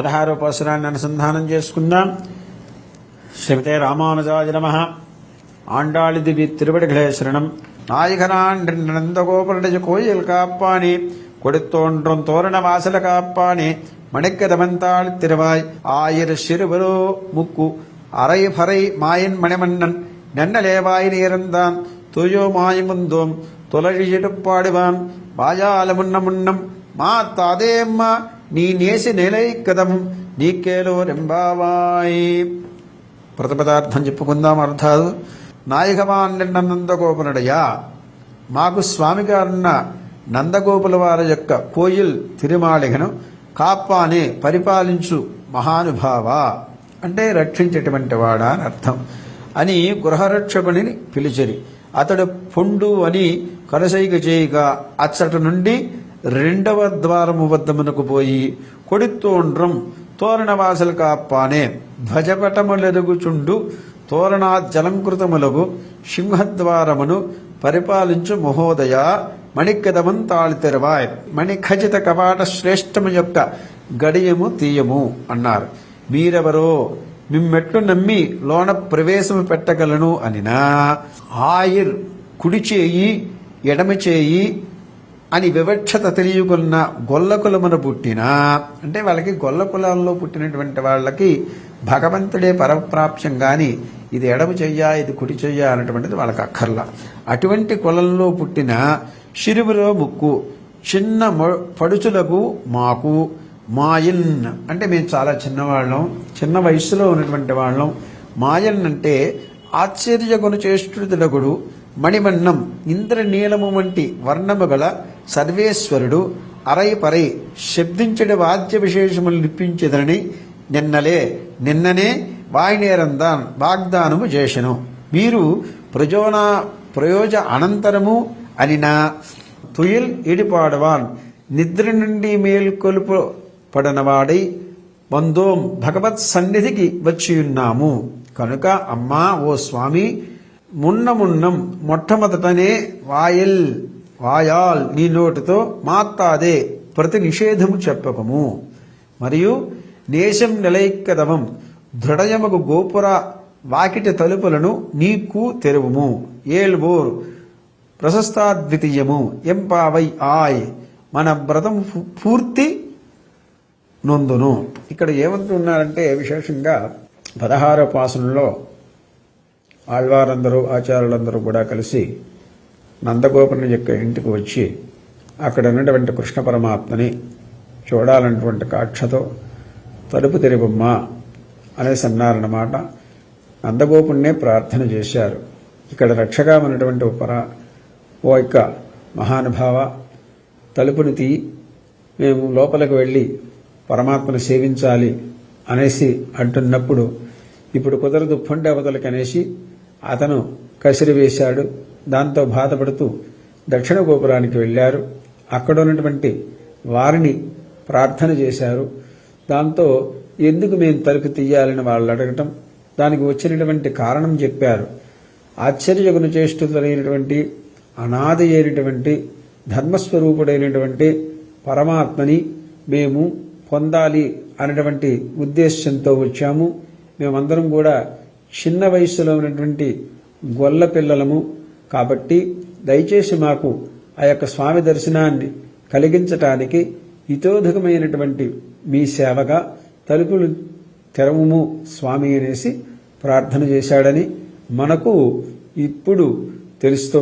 పదహారో పాసురాన్ని అనుసంధానం చేసుకుందాం శ్రీమతే రామానుజాయ నమ ஆண்டாளிதிவி திருவடிகளே சரணம் நாயகனான் நந்தகோபுரடைய கோயில் காப்பானே கொடுத்தோன்றும் தோரண வாசல காப்பானே மணிக்கதமந்தாள் திருவாய் ஆயிர சிறுவரோ முக்கு அரை பறை மாயன் மணிமன்னன் நன்னலேவாய் நேர்ந்தான் துயோ மாயமுந்தோம் துளழியிடுப்பாடுவான் வாயால முன்ன முன்னம் మా తాదేమ్మ నీ నేసి నేలై కదం నీకేలో రెంబావాయి ప్రతిపదార్థం చెప్పుకుందాం అర్థాదు నాయకమాన్ నిన్న మాకు స్వామిగారున్న నందగోపుల వారి యొక్క కోయిల్ తిరుమాళిగను కాపానే పరిపాలించు మహానుభావ అంటే రక్షించేటువంటి వాడా అని అర్థం అని గృహరక్షకుని పిలిచిరి అతడు పొండు అని కరసైక చేయగా అచ్చట నుండి రెండవ ద్వారము వద్దమునకు పోయి కొడితోండ్రం తోరణవాసులు కాపానే ధ్వజపటములెరుగుచుండు తోరణాజలంకృతములగు సింహద్వారమును పరిపాలించు మహోదయ మణికదమం తాళితెరవాయ్. మణిఖచిత కవాట శ్రేష్టము యొక్క గడియము తీయము అన్నారు. మీరెవరో మిమ్మెట్లు నమ్మి లోన ప్రవేశము పెట్టగలను అనినా. ఆయిర్ కుడి చేయి ఎడమ చేయి అని వివక్షత తెలియకున్న గొల్ల కులమున పుట్టిన అంటే వాళ్ళకి గొల్ల కులాల్లో పుట్టినటువంటి వాళ్ళకి భగవంతుడే పరప్రాప్యం గాని ఇది ఎడమ చెయ్య ఇది కుడి చెయ్య అనేటువంటిది వాళ్ళకి అక్కర్లా. అటువంటి కులంలో పుట్టిన శిరువులో ముక్కు చిన్న పడుచులకు మాకు మాయన్ అంటే మేము చాలా చిన్నవాళ్ళం చిన్న వయసులో ఉన్నటువంటి వాళ్ళం. మాయన్ అంటే ఆశ్చర్యగుణ చేష్టుడగుడు మణిమన్నం ఇంద్రనీలము వంటి వర్ణము గల సర్వేశ్వరుడు అరై పరై శబ్దించడి వాద్య విశేషములు నిప్పించేదని నిన్నలే నిన్ననే వాయినేరందాన్ వాగ్దానము చేసెను మీరు ప్రజోన ప్రయోజ అనంతరము అనినా తుయిల్ ఇడిపాడవాన్ నిద్ర నుండి మేల్కొలుపు పడనవాడై వందోం భగవత్ సన్నిధికి వచ్చియున్నాము. కనుక అమ్మా ఓ స్వామి మున్నమున్నం మొట్టమొదటనే వాయిల్ వాయాల్ నీ నోటితో మాత్తాదే ప్రతి నిషేధము చెప్పకము. మరియు నేశం నిలైక్కదమం దృఢయమగు గోపుర వాకిటి తలుపులను నీకు తెరువుము. ఏల్వోర్ ప్రశస్తాద్వితీయము. ఎంపావై ఆయ్ మన వ్రతం పూర్తి నొందును. ఇక్కడ ఏమంటున్నారంటే విశేషంగా పదహార పాసనంలో ఆళ్వారందరూ ఆచార్యులందరూ కూడా కలిసి నందగోపుని యొక్క ఇంటికి వచ్చి అక్కడ ఉన్నటువంటి కృష్ణ పరమాత్మని చూడాలన్నటువంటి కాక్షతో తలుపు తెరివమ్మా అనేసి అన్నారన్నమాట నందగోపుణ్ణే ప్రార్థన చేశారు. ఇక్కడ రక్షగా ఉన్నటువంటి ఉపర ఓ యొక్క మహానుభావ తలుపుని తీ మేము లోపలికి వెళ్ళి పరమాత్మను సేవించాలి అనేసి అంటున్నప్పుడు ఇప్పుడు కుదరదు పొండి అవతలకి అనేసి అతను కసిరి వేశాడు. దాంతో బాధపడుతూ దక్షిణ గోపురానికి వెళ్ళారు. అక్కడ ఉన్నటువంటి వారిని ప్రార్థన చేశారు. దాంతో ఎందుకు మేము తలుపు తీయాలని వాళ్ళు అడగటం దానికి వచ్చినటువంటి కారణం చెప్పారు. ఆశ్చర్యగుణ చేష్టులైనటువంటి అనాది అయినటువంటి ధర్మస్వరూపుడైనటువంటి పరమాత్మని మేము పొందాలి అనేటువంటి ఉద్దేశంతో వచ్చాము. మేమందరం కూడా చిన్న వయసులో ఉన్నటువంటి గొల్ల పిల్లలము కాబట్టి దయచేసి మాకు ఆ యొక్క స్వామి దర్శనాన్ని కలిగించటానికి హితోధకమైనటువంటి మీ సేవగా తలుపులు తెరవము స్వామి అనేసి ప్రార్థన చేశాడని మనకు ఇప్పుడు తెలుస్తూ